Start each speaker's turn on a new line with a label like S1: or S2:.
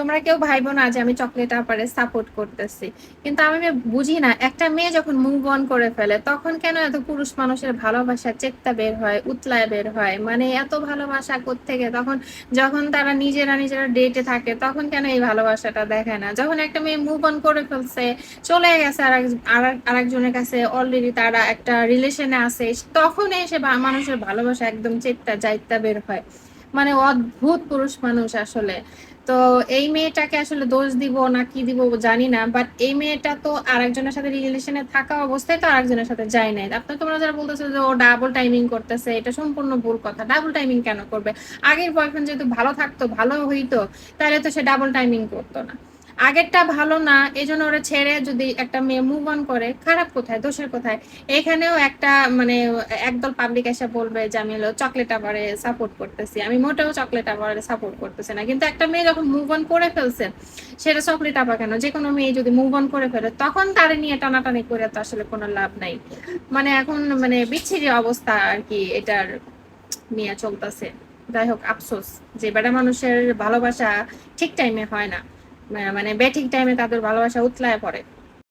S1: তোমরা কেউ ভাইবো না যে আমি চকলেট আপারে সাপোর্ট করতেছি। কিন্তু আমি বুঝি না, একটা মেয়ে যখন মুভ অন করে ফেলে, তখন কেন এত পুরুষ মানুষের ভালোবাসা চেকটা বের হয়, উতলায় বের হয়? মানে এত ভালোবাসা থেকে তখন যখন তারা নিজেরা নিজেরা ডেটে থাকে, তখন কেন এই ভালোবাসাটা দেখায় না? যখন একটা মেয়ে মুভ অন করে ফেলছে, চলে গেছে আর আরেকজনের কাছে অলরেডি তারা একটা রিলেশনে আছে, তখন এসে মানুষের ভালোবাসা একদম চেকটা যাইতা বের হয়। মানে অদ্ভুত পুরুষ মানুষ আসলে। তো এই মেয়েটাকে আসলে দোষ দিব না কি দিব জানি না বাট এই মেয়েটা তো আরেকজনের সাথে রিলেশনে থাকা অবস্থায় তো আরেকজনের সাথে যায় নাই। আপনার তোমরা যারা বলতেছো যে ও ডাবল টাইমিং করতেছে? এটা সম্পূর্ণ ভুল কথা। ডাবল টাইমিং কেন করবে? আগের বয়ফ্রেন্ড যেহেতু ভালো থাকতো, ভালো হইতো, তাহলে তো সে ডাবল টাইমিং করতো না। আগেরটা ভালো না এই জন্য ওরা ছেড়ে যদি একটা মেয়ে মুভ অন করে, খারাপ কোথায়, দোষের কোথায়? এখানেও একটা মানে একদল পাবলিক এসে বলবে যে, আমি হলো চকলেট আবারে সাপোর্ট করতেছি। আমি মোটেও চকলেট আবারে সাপোর্ট করতেছি না। কিন্তু একটা মেয়ে যখন মুভ অন করে ফেলছে, সেটা চকলেট আবার কেন? যে কোনো মেয়ে যদি মুভ অন করে ফেলে, তখন তারে নিয়ে টানাটানি করে তো আসলে কোনো লাভ নাই। মানে এখন মানে বিচ্ছিরি অবস্থা আর কি এটার নিয়ে চলতেছে। যাই হোক, আফসোস যে বেটা মানুষের ভালোবাসা ঠিক টাইমে হয় না। মানে ব্যাটিং টাইমে তাদের ভালোবাসা উতলায় পড়ে।